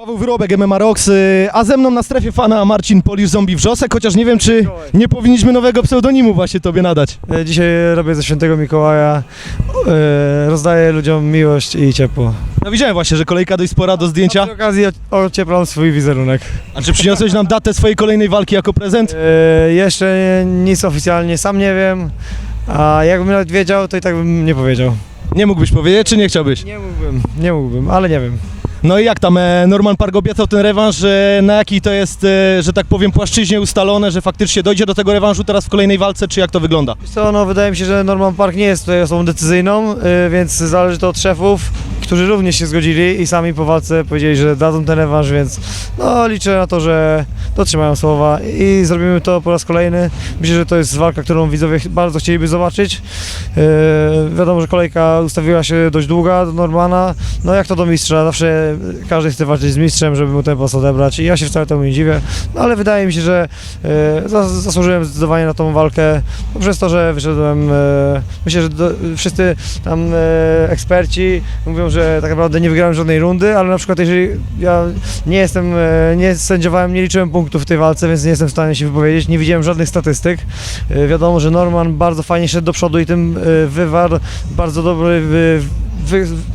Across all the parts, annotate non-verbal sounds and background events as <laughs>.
Paweł Wyrobek, MMA Rocks, y, a ze mną na strefie fana Marcin Polisz Zombie Wrzosek, chociaż nie wiem, czy nie powinniśmy nowego pseudonimu właśnie tobie nadać. E, Dzisiaj robię ze świętego Mikołaja. E, Rozdaję ludziom miłość i ciepło. No widziałem właśnie, że kolejka dość spora do A zdjęcia. przy okazji ocieplam swój wizerunek. A czy przyniosłeś nam datę swojej kolejnej walki jako prezent? E, Jeszcze nic oficjalnie, sam nie wiem. A jakbym nawet wiedział, to i tak bym nie powiedział. Nie mógłbyś powiedzieć, czy nie chciałbyś? Nie mógłbym, nie mógłbym, ale nie wiem. No i jak tam, e, Norman Park obiecał ten rewanż, że na jakiej to jest, e, że tak powiem, płaszczyźnie ustalone, że faktycznie dojdzie do tego rewanżu teraz w kolejnej walce, czy jak to wygląda? Co, no, wydaje mi się, że Norman Park nie jest tutaj osobą decyzyjną, więc zależy to od szefów, którzy również się zgodzili i sami po walce powiedzieli, że dadzą ten rewanż, więc no, liczę na to, że dotrzymają słowa i zrobimy to po raz kolejny. Myślę, że to jest walka, którą widzowie bardzo chcieliby zobaczyć. Y, wiadomo, że kolejka ustawiła się dość długa do Normana, no jak to do mistrza, zawsze każdy chce walczyć z mistrzem, żeby mu ten pas odebrać i ja się wcale temu nie dziwię, no ale wydaje mi się, że y, zas- zasłużyłem zdecydowanie na tą walkę, no, przez to, że wyszedłem, e, myślę, że do, wszyscy tam e, eksperci mówią, że tak naprawdę nie wygrałem żadnej rundy, ale na przykład jeżeli ja nie jestem, e, nie sędziowałem, nie liczyłem punktów w tej walce, więc nie jestem w stanie się wypowiedzieć, nie widziałem żadnych statystyk. E, wiadomo, że Norman bardzo fajnie szedł do przodu i tym e, wywarł bardzo dobry,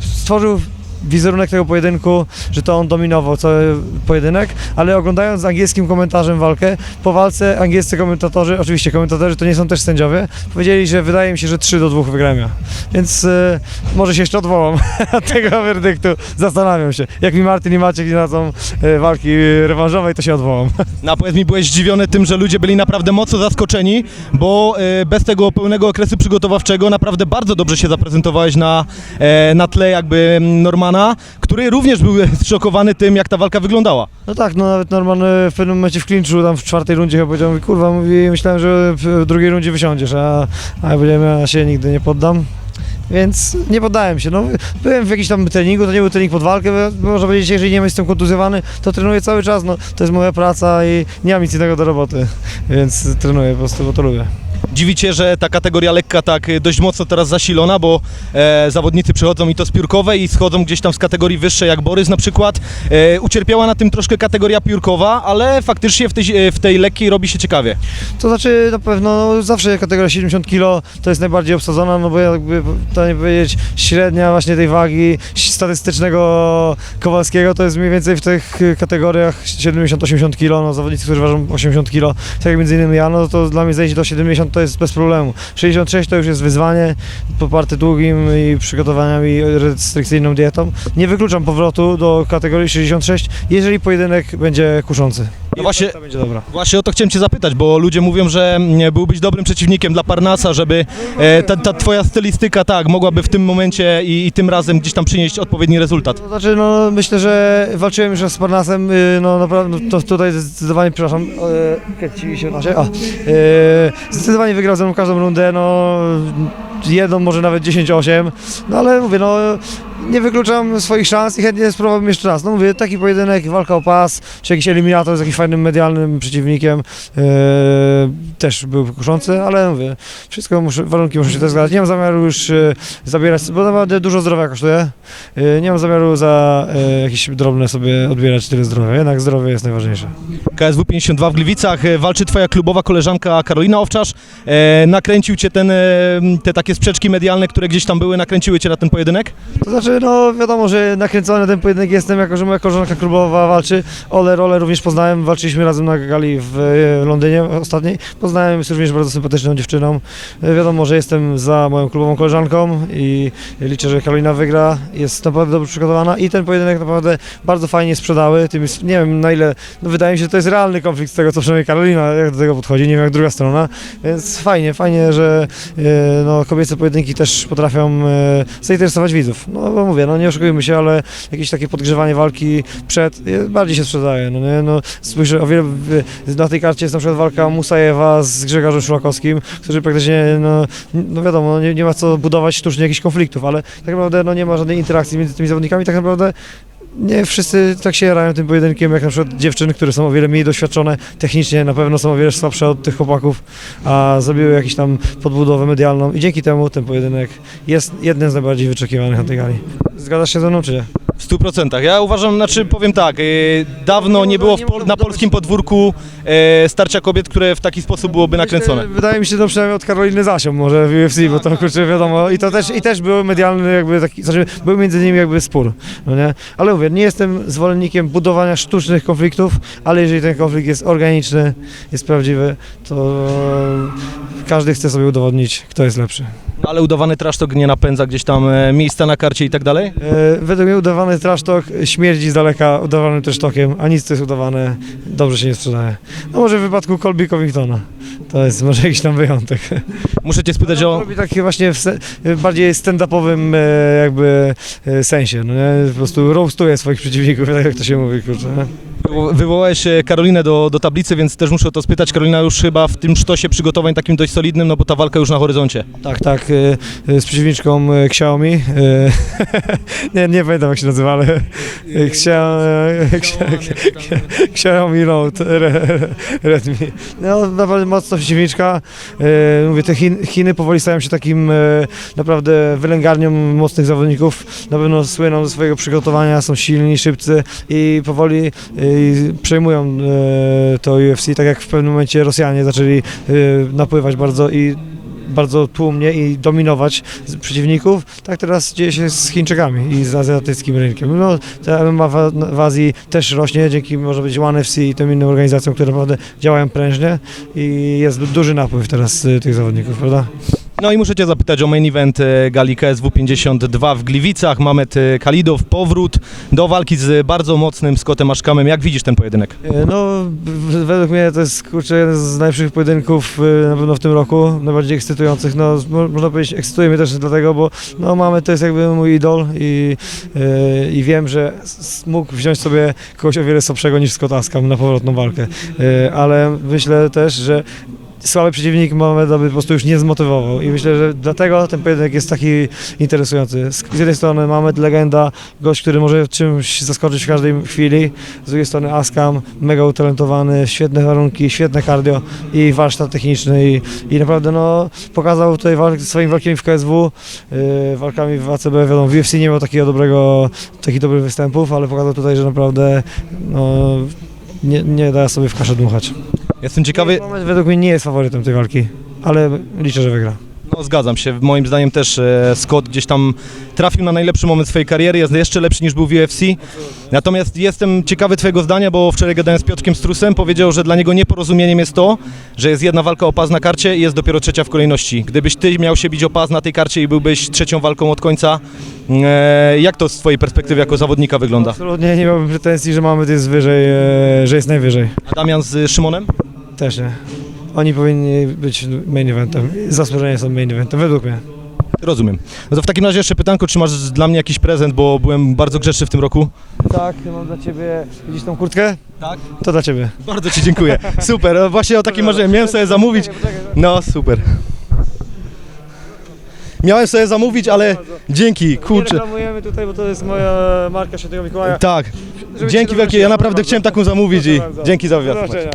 stworzył wizerunek tego pojedynku, że to on dominował cały pojedynek, ale oglądając angielskim komentarzem walkę, po walce angielscy komentatorzy, oczywiście komentatorzy to nie są też sędziowie, powiedzieli, że wydaje mi się, że 3 do 2 wygrałem ja. Więc e, może się jeszcze odwołam <laughs> od tego werdyktu, zastanawiam się. Jak mi Martin i Maciek nie dadzą e, walki rewanżowej, to się odwołam. <laughs> No a powiedz mi, byłeś zdziwiony tym, że ludzie byli naprawdę mocno zaskoczeni, bo e, bez tego pełnego okresu przygotowawczego naprawdę bardzo dobrze się zaprezentowałeś na, e, na tle jakby mm, Normana, który również był <laughs> zszokowany tym, jak ta walka wyglądała. No tak, no nawet Norman w pewnym momencie w klinczu, tam w czwartej rundzie chyba powiedział, mówi, kurwa, mówi, myślałem, że w drugiej rundzie wysiądziesz, a, a ja powiedziałem, ja się nigdy nie poddam. Więc nie poddałem się. No, byłem w jakimś tam treningu, to nie był trening pod walkę, bo można powiedzieć, jeżeli nie jestem kontuzjowany, to trenuję cały czas. No, to jest moja praca i nie mam nic innego do roboty, <laughs> więc trenuję po prostu, bo to lubię. Dziwi cię, że ta kategoria lekka tak dość mocno teraz zasilona, bo e, zawodnicy przychodzą i to z piórkowej i schodzą gdzieś tam z kategorii wyższej, jak Borys na przykład. E, ucierpiała na tym troszkę kategoria piórkowa, ale faktycznie w tej, w tej lekkiej robi się ciekawie. To znaczy na pewno no, zawsze kategoria 70 kg to jest najbardziej obsadzona, no bo jakby to nie powiedzieć średnia właśnie tej wagi statystycznego Kowalskiego to jest mniej więcej w tych kategoriach 70-80 kg, no zawodnicy, którzy ważą 80 kg, tak jak między innymi ja, no to dla mnie zejść do 70 to jest bez problemu. 66 to już jest wyzwanie poparte długim i przygotowaniami restrykcyjną dietą. Nie wykluczam powrotu do kategorii 66, jeżeli pojedynek będzie kuszący. No właśnie- to będzie dobra. Właśnie o to chciałem cię zapytać, bo ludzie mówią, że mm, byłbyś dobrym przeciwnikiem dla Parnasa, żeby e, ta, ta twoja stylistyka tak mogłaby w tym momencie i, i tym razem gdzieś tam przynieść odpowiedni rezultat. To znaczy, no myślę, że walczyłem już z Parnasem, y, no naprawdę, no, to tutaj zdecydowanie, przepraszam, e, się nasze, a, e, zdecydowanie wygrał ze mną każdą rundę, no jedną, może nawet 10-8, no ale mówię, no nie wykluczam swoich szans i chętnie spróbowałbym jeszcze raz. No mówię, taki pojedynek, walka o pas, czy jakiś eliminator z jakimś fajnym medialnym przeciwnikiem e, też był kuszący, ale mówię, wszystko muszę, warunki muszą się też zgadzać. Nie mam zamiaru już e, zabierać, bo naprawdę dużo zdrowia kosztuje. E, nie mam zamiaru za e, jakieś drobne sobie odbierać tyle zdrowia, jednak zdrowie jest najważniejsze. KSW 52 w Gliwicach e, walczy twoja klubowa koleżanka Karolina Owczarz. E, nakręcił cię ten, e, te takie sprzeczki medialne, które gdzieś tam były, nakręciły cię na ten pojedynek? To znaczy, no wiadomo, że nakręcony ten pojedynek jestem, jako że moja koleżanka klubowa walczy. Ole Role również poznałem, walczyliśmy razem na gali w e, Londynie ostatniej. Poznałem, jest również bardzo sympatyczną dziewczyną. E, Wiadomo, że jestem za moją klubową koleżanką i liczę, że Karolina wygra. Jest naprawdę dobrze przygotowana i ten pojedynek naprawdę bardzo fajnie sprzedały. Tym jest, nie wiem na ile, no wydaje mi się, że to jest realny konflikt z tego, co przynajmniej Karolina jak do tego podchodzi, nie wiem jak druga strona. Więc fajnie, fajnie, że e, no, kobiece pojedynki też potrafią e, zainteresować widzów. No bo mówię, no nie oszukujmy się, ale jakieś takie podgrzewanie walki przed bardziej się sprzedaje. No, nie? no, o wiele, na tej karcie jest na przykład walka Musajewa z Grzegorzem Szulakowskim, którzy praktycznie, no, no wiadomo, no, nie, nie ma co budować sztucznie jakichś konfliktów, ale tak naprawdę no, nie ma żadnej interakcji między tymi zawodnikami, tak naprawdę nie wszyscy tak się jarają tym pojedynkiem, jak na przykład dziewczyny, które są o wiele mniej doświadczone technicznie, na pewno są o wiele słabsze od tych chłopaków, a zrobiły jakąś tam podbudowę medialną i dzięki temu ten pojedynek jest jednym z najbardziej wyczekiwanych na tej gali. Zgadzasz się ze mną, czy nie? W 100%. Ja uważam, znaczy powiem tak, y, dawno nie było w, pol- na polskim podwórku e, starcia kobiet, które w taki sposób byłoby nakręcone. Myślę, Wydaje mi się to przynajmniej od Karoliny Zasią może w UFC, bo to kurczę wiadomo i to też, i też był medialny jakby taki, znaczy był między nimi jakby spór, no nie? Ale mówię, nie jestem zwolennikiem budowania sztucznych konfliktów, ale jeżeli ten konflikt jest organiczny, jest prawdziwy, to każdy chce sobie udowodnić, kto jest lepszy. Ale udawany trash talk nie napędza gdzieś tam e, miejsca na karcie i tak dalej? E, według mnie udawany trash talk śmierdzi z daleka udawanym tokiem, a nic co jest udawane dobrze się nie sprzedaje. No może w wypadku Colby Covingtona, to jest może jakiś tam wyjątek. Muszę cię spytać o... robi takie właśnie w se, bardziej stand-upowym e, jakby e, sensie, no nie? Po prostu roastuje swoich przeciwników, <laughs> tak jak to się mówi, kurczę. nie? Wywo- Wywołałeś e, Karolinę do, do tablicy, więc też muszę o to spytać. Karolina już chyba w tym sztosie przygotowań takim dość solidnym, no bo ta walka już na horyzoncie. Tak, tak, e, e, z przeciwniczką Xiaomi. <laughs> Nie, nie pamiętam jak się nazywa, ale Xia, Xia, Xiaomi Note Re- Redmi. No naprawdę mocna przeciwniczka. Mówię, te Chin, Chiny powoli stają się takim naprawdę wylęgarnią mocnych zawodników. Na pewno słyną ze swojego przygotowania, są silni, szybcy i powoli e, przejmują e, to UFC, tak jak w pewnym momencie Rosjanie zaczęli e, napływać bardzo i bardzo tłumnie i dominować przeciwników. Tak teraz dzieje się z Chińczykami i z azjatyckim rynkiem. No, ta MMA w, Azji też rośnie dzięki może być One FC i tym innym organizacjom, które naprawdę działają prężnie i jest du- duży napływ teraz y, tych zawodników, prawda? No i muszę cię zapytać o main event e, gali KSW 52 w Gliwicach. Mamet e, Kalidow, powrót do walki z bardzo mocnym Scottem Aszkamem. Jak widzisz ten pojedynek? E, No, według mnie to jest kurczę jeden z najlepszych pojedynków y, na pewno w tym roku, najbardziej ekscytujących. No, można powiedzieć, ekscytuje mnie też dlatego, bo no, mamy to jest jakby mój idol i, i wiem, że mógł wziąć sobie kogoś o wiele słabszego niż Scott Askam na powrotną walkę. Ale myślę też, że słaby przeciwnik Mameda by po prostu już nie zmotywował i myślę, że dlatego ten pojedynek jest taki interesujący. Z jednej strony Mamed legenda, gość, który może czymś zaskoczyć w każdej chwili, z drugiej strony Askam, mega utalentowany, świetne warunki, świetne cardio i warsztat techniczny i, i naprawdę no, pokazał tutaj walk, swoimi walkami w KSW, yy, walkami w ACB, wiadomo, w UFC nie miał takiego dobrego, takich dobrych występów, ale pokazał tutaj, że naprawdę no, nie, nie da sobie w kaszę dmuchać. Jestem ciekawy... Moment według mnie nie jest faworytem tej walki, ale liczę, że wygra. No zgadzam się, moim zdaniem też e, Scott gdzieś tam trafił na najlepszy moment swojej kariery, jest jeszcze lepszy niż był w UFC. Natomiast jestem ciekawy twojego zdania, bo wczoraj gadałem z Piotrkiem Strusem, powiedział, że dla niego nieporozumieniem jest to, że jest jedna walka o pas na karcie i jest dopiero trzecia w kolejności. Gdybyś ty miał się bić o pas na tej karcie i byłbyś trzecią walką od końca, e, jak to z twojej perspektywy jako zawodnika wygląda? Absolutnie nie miałbym pretensji, że mamy jest wyżej, e, że jest najwyżej. A Damian z Szymonem? Też nie. Oni powinni być main eventem. Zasłużenie są main eventem, według mnie. Rozumiem. No to w takim razie jeszcze pytanko, czy masz dla mnie jakiś prezent, bo byłem bardzo grzeczny w tym roku? Tak, mam dla ciebie. Widzisz tą kurtkę? Tak. To dla ciebie. Bardzo Ci dziękuję. Super, no właśnie o takim marzyłem. Miałem sobie zamówić. No super. Miałem sobie zamówić, ale dzięki, Nie kurczę. reklamujemy tutaj, bo to jest moja marka Świętego Mikołaja. Tak, Żeby dzięki wielkie. Ja naprawdę chciałem taką zamówić i Proszę bardzo. dzięki za Do wywiad. zobaczenia.